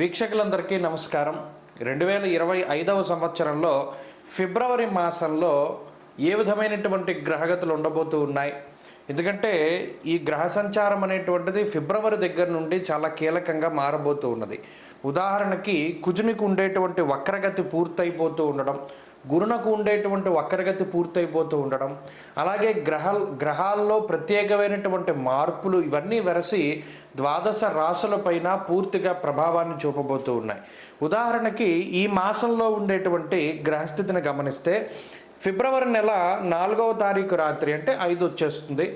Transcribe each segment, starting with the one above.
వీక్షకులందరికీ నమస్కారం. రెండు వేల ఇరవై ఐదవ సంవత్సరంలో ఫిబ్రవరి మాసంలో ఏ విధమైనటువంటి గ్రహగతులు ఉండబోతూ ఉన్నాయి? ఎందుకంటే ఈ గ్రహ సంచారం అనేటువంటిది ఫిబ్రవరి దగ్గర నుండి చాలా కీలకంగా మారబోతూ ఉన్నది. ఉదాహరణకి కుజునికి ఉండేటువంటి వక్రగతి పూర్తయిపోతూ ఉండడం గురునకు ఉండేటువంటి వక్రగతి పూర్తయిపోతూ ఉండడం అలాగే గ్రహ గ్రహాల్లో ప్రత్యేకమైనటువంటి మార్పులు ఇవన్నీ వెరసి ద్వాదశ రాశులపైన పూర్తిగా ప్రభావాన్ని చూపబోతూ ఉన్నాయి. ఉదాహరణకి ఈ మాసంలో ఉండేటువంటి గ్రహస్థితిని గమనిస్తే ఫిబ్రవరి నెల నాలుగవ తారీఖు రాత్రి అంటే ఐదు వచ్చేస్తుంది.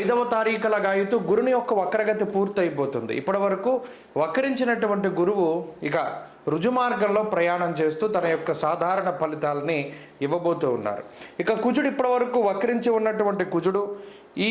ఐదవ తారీఖుల గాయతూ గురుని యొక్క వక్రగతి పూర్తయిపోతుంది. ఇప్పటి వరకు వక్రించినటువంటి గురువు ఇక రుజుమార్గంలో ప్రయాణం చేస్తూ తన యొక్క సాధారణ ఫలితాలని ఇవ్వబోతూ ఉన్నారు. ఇక కుజుడు ఇప్పటి వరకు వక్రించి ఉన్నటువంటి కుజుడు ఈ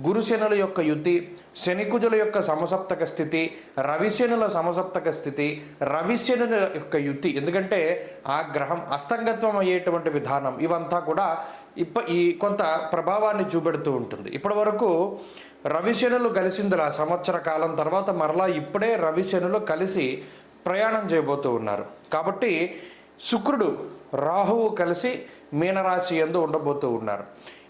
గురుశనుల యొక్క యుతి శనికుజుల యొక్క సమసప్తక స్థితి రవిశనుల సమసప్తక స్థితి రవిశనుల యొక్క యుతి ఎందుకంటే ఆ గ్రహం అస్తంగత్వం అయ్యేటువంటి విధానం ఇవంతా కూడా ఇప్ప ఈ కొంత ప్రభావాన్ని చూపెడుతూ ఉంటుంది. ఇప్పటి వరకు రవిశనులు కలిసిందిలా సంవత్సర కాలం తర్వాత మరలా ఇప్పుడే రవిశనులు కలిసి ప్రయాణం చేయబోతూ ఉన్నారు. కాబట్టి శుక్రుడు రాహువు కలిసి మీనరాశి ఎందు ఉండబోతూ ఉన్నారు.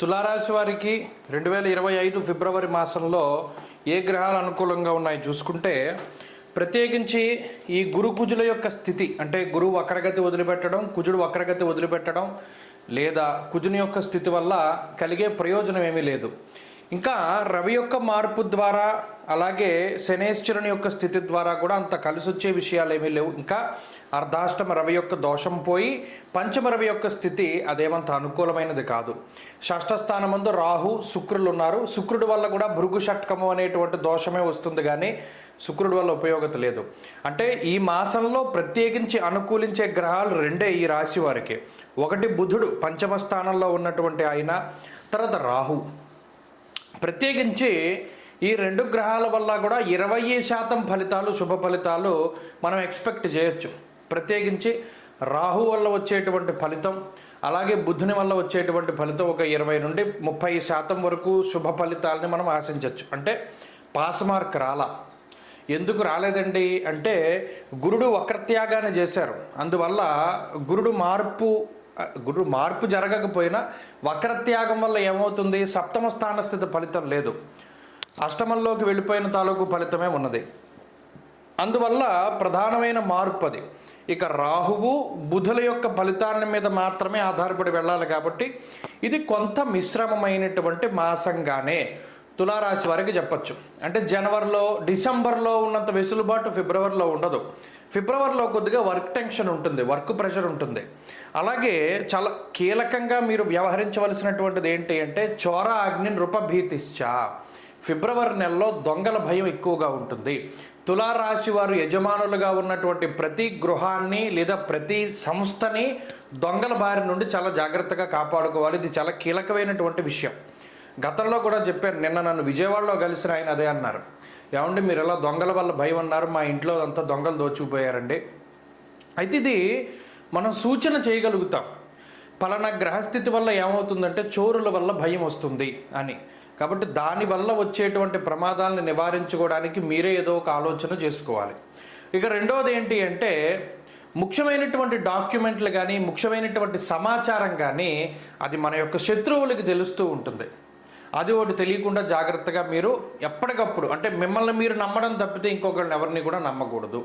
తులారాశి వారికి రెండు వేల ఇరవై ఐదు ఫిబ్రవరి మాసంలో ఏ గ్రహాలు అనుకూలంగా ఉన్నాయి చూసుకుంటే ప్రత్యేకించి ఈ గురు కుజుల యొక్క స్థితి అంటే గురువు వక్రగతి వదిలిపెట్టడం కుజుడు వక్రగతి వదిలిపెట్టడం లేదా కుజుని యొక్క స్థితి వల్ల కలిగే ప్రయోజనం ఏమీ లేదు. ఇంకా రవి యొక్క మార్పు ద్వారా అలాగే శనేశ్వరుని యొక్క స్థితి ద్వారా కూడా అంత కలిసి వచ్చే విషయాలు ఏమీ లేవు. ఇంకా అర్ధాష్టమ రవి యొక్క దోషం పోయి పంచమ రవి యొక్క స్థితి అదేమంత అనుకూలమైనది కాదు. షష్ఠస్థానమందు రాహు శుక్రులు ఉన్నారు. శుక్రుడి వల్ల కూడా భృగు షట్కము అనేటువంటి దోషమే వస్తుంది కానీ శుక్రుడి వల్ల ఉపయోగత లేదు. అంటే ఈ మాసంలో ప్రత్యేకించి అనుకూలించే గ్రహాలు రెండే ఈ రాశి వారికి. ఒకటి బుధుడు పంచమ స్థానంలో ఉన్నటువంటి ఆయన తర్వాత రాహు. ప్రత్యేకించి ఈ రెండు గ్రహాల వల్ల కూడా ఇరవై శాతం ఫలితాలు శుభ ఫలితాలు మనం ఎక్స్పెక్ట్ చేయొచ్చు. ప్రత్యేకించి రాహు వల్ల వచ్చేటువంటి ఫలితం అలాగే బుధుని వల్ల వచ్చేటువంటి ఫలితం ఒక ఇరవై నుండి ముప్పై శాతం వరకు శుభ ఫలితాలని మనం ఆశించవచ్చు అంటే పాస్ మార్క్ రాలా. ఎందుకు రాలేదండి? అంటే గురుడు వక్రత్యాగాన్ని చేశారు. అందువల్ల గురుడు మార్పు గురు మార్పు జరగకపోయినా వక్రత్యాగం వల్ల ఏమవుతుంది? సప్తమ స్థాన స్థితి ఫలితం లేదు. అష్టమంలోకి వెళ్ళిపోయిన తాలూకు ఫలితమే ఉన్నది. అందువల్ల ప్రధానమైన మార్పు అది. ఇక రాహువు బుధుల యొక్క ఫలితాన్ని మీద మాత్రమే ఆధారపడి వెళ్ళాలి కాబట్టి ఇది కొంత మిశ్రమమైనటువంటి మాసంగానే తులారాశి వారికి చెప్పచ్చు. అంటే జనవరిలో డిసెంబర్లో ఉన్నంత వెసులుబాటు ఫిబ్రవరిలో ఉండదు. ఫిబ్రవరిలో కొద్దిగా వర్క్ టెన్షన్ ఉంటుంది వర్క్ ప్రెషర్ ఉంటుంది. అలాగే చాలా కీలకంగా మీరు వ్యవహరించవలసినటువంటిది ఏంటి అంటే చోర అగ్ని నృపభీతిశ్చ. ఫిబ్రవరి నెలలో దొంగల భయం ఎక్కువగా ఉంటుంది. తులారాశి వారు యజమానులుగా ఉన్నటువంటి ప్రతి గృహాన్ని లేదా ప్రతి సంస్థని దొంగల బారి నుండి చాలా జాగ్రత్తగా కాపాడుకోవాలి. ఇది చాలా కీలకమైనటువంటి విషయం. గతంలో కూడా చెప్పారు నిన్న నన్ను విజయవాడలో కలిసిన ఆయన అదే అన్నారు. ఏమండి మీరు ఎలా దొంగల వల్ల భయం అన్నారు? మా ఇంట్లో అంతా దొంగలు దోచుకుపోయారండి. అయితే ఇది మనం సూచన చేయగలుగుతాం. పలానా గ్రహస్థితి వల్ల ఏమవుతుందంటే చోరుల వల్ల భయం వస్తుంది అని. కాబట్టి దానివల్ల వచ్చేటువంటి ప్రమాదాలను నివారించుకోవడానికి మీరే ఏదో ఒక ఆలోచన చేసుకోవాలి. ఇక రెండవది ఏంటి అంటే ముఖ్యమైనటువంటి డాక్యుమెంట్లు కానీ ముఖ్యమైనటువంటి సమాచారం కానీ అది మన యొక్క శత్రువులకి తెలుస్తూ ఉంటుంది. అది ఒకటి తెలియకుండా జాగ్రత్తగా మీరు ఎప్పటికప్పుడు అంటే మిమ్మల్ని మీరు నమ్మడం తప్పితే ఇంకొకరిని ఎవరిని కూడా నమ్మకూడదు.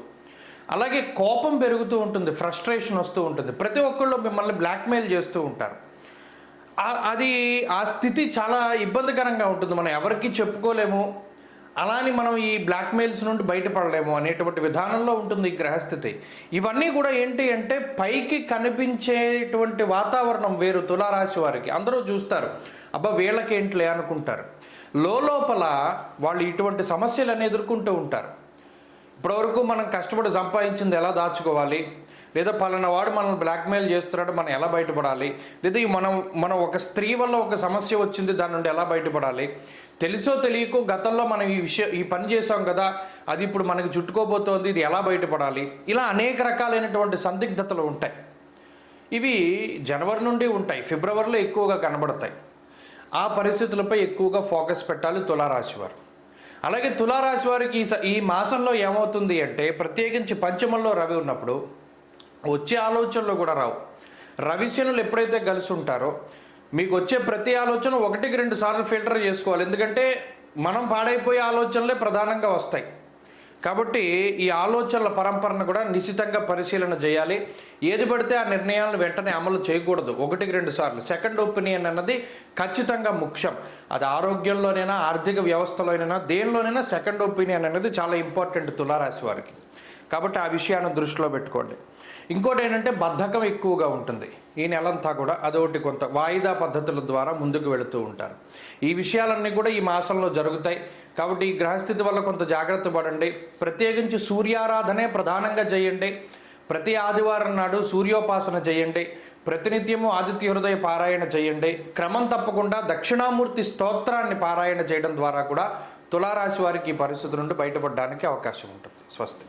అలాగే కోపం పెరుగుతూ ఉంటుంది ఫ్రస్ట్రేషన్ వస్తూ ఉంటుంది. ప్రతి ఒక్కళ్ళు మిమ్మల్ని బ్లాక్మెయిల్ చేస్తూ ఉంటారు. అది ఆ స్థితి చాలా ఇబ్బందికరంగా ఉంటుంది. మనం ఎవరికి చెప్పుకోలేము. అలాని మనం ఈ బ్లాక్మెయిల్స్ నుండి బయటపడలేము అనేటువంటి విధానంలో ఉంటుంది ఈ గ్రహస్థితి. ఇవన్నీ కూడా ఏంటి అంటే పైకి కనిపించేటువంటి వాతావరణం వేరు తులారాశి వారికి. అందరూ చూస్తారు అబ్బా వీళ్ళకేంట్లే అనుకుంటారు. లోపల వాళ్ళు ఇటువంటి సమస్యలను ఎదుర్కొంటూ ఉంటారు. ఇప్పటివరకు మనం కష్టపడి సంపాదించింది ఎలా దాచుకోవాలి? లేదా పలానా వాడు మనల్ని బ్లాక్మెయిల్ చేస్తున్నాడు మనం ఎలా బయటపడాలి? లేదా మనం మనం ఒక స్త్రీ వల్ల ఒక సమస్య వచ్చింది దాని నుండి ఎలా బయటపడాలి? తెలుసో తెలియకో గతంలో మనం ఈ విషయం ఈ పని చేసాం కదా అది ఇప్పుడు మనకి చుట్టుకోబోతోంది ఇది ఎలా బయటపడాలి? ఇలా అనేక రకాలైనటువంటి సందిగ్ధతలు ఉంటాయి. ఇవి జనవరి నుండి ఉంటాయి ఫిబ్రవరిలో ఎక్కువగా కనబడతాయి. ఆ పరిస్థితులపై ఎక్కువగా ఫోకస్ పెట్టాలి తులారాశి వారు. అలాగే తులారాశి వారికి ఈ స- ఈ మాసంలో ఏమవుతుంది అంటే ప్రత్యేకించి పంచమంలో రవి ఉన్నప్పుడు వచ్చే ఆలోచనలు కూడా రావు. రవిశనులు ఎప్పుడైతే కలిసి ఉంటారో మీకు వచ్చే ప్రతి ఆలోచన ఒకటికి రెండు సార్లు ఫిల్టర్ చేసుకోవాలి. ఎందుకంటే మనం పాడైపోయే ఆలోచనలే ప్రధానంగా వస్తాయి. కాబట్టి ఈ ఆలోచనల పరంపరను కూడా నిశితంగా పరిశీలన చేయాలి. ఏది పడితే ఆ నిర్ణయాలను వెంటనే అమలు చేయకూడదు. ఒకటికి రెండు సార్లు. సెకండ్ ఒపీనియన్ అన్నది ఖచ్చితంగా ముఖ్యం. అది ఆరోగ్యంలోనైనా ఆర్థిక వ్యవస్థలోనైనా దేనిలోనైనా సెకండ్ ఒపీనియన్ అనేది చాలా ఇంపార్టెంట్ తులారాశి వారికి. కాబట్టి ఆ విషయాన్ని దృష్టిలో పెట్టుకోండి. ఇంకోటి ఏంటంటే బద్ధకం ఎక్కువగా ఉంటుంది. ఈ నెలంతా కూడా అదొకటి కొంత వాయిదా పద్ధతుల ద్వారా ముందుకు వెళుతూ ఉంటారు. ఈ విషయాలన్నీ కూడా ఈ మాసంలో జరుగుతాయి. కాబట్టి ఈ గ్రహస్థితి వల్ల కొంత జాగ్రత్త పడండి. ప్రత్యేకించి సూర్యారాధనే ప్రధానంగా చేయండి. ప్రతి ఆదివారం నాడు సూర్యోపాసన చేయండి. ప్రతినిత్యము ఆదిత్య హృదయ పారాయణ చేయండి. క్రమం తప్పకుండా దక్షిణామూర్తి స్తోత్రాన్ని పారాయణ చేయడం ద్వారా కూడా తులారాశి వారికి ఈ పరిస్థితి నుండి బయటపడడానికి అవకాశం ఉంటుంది. స్వస్తి.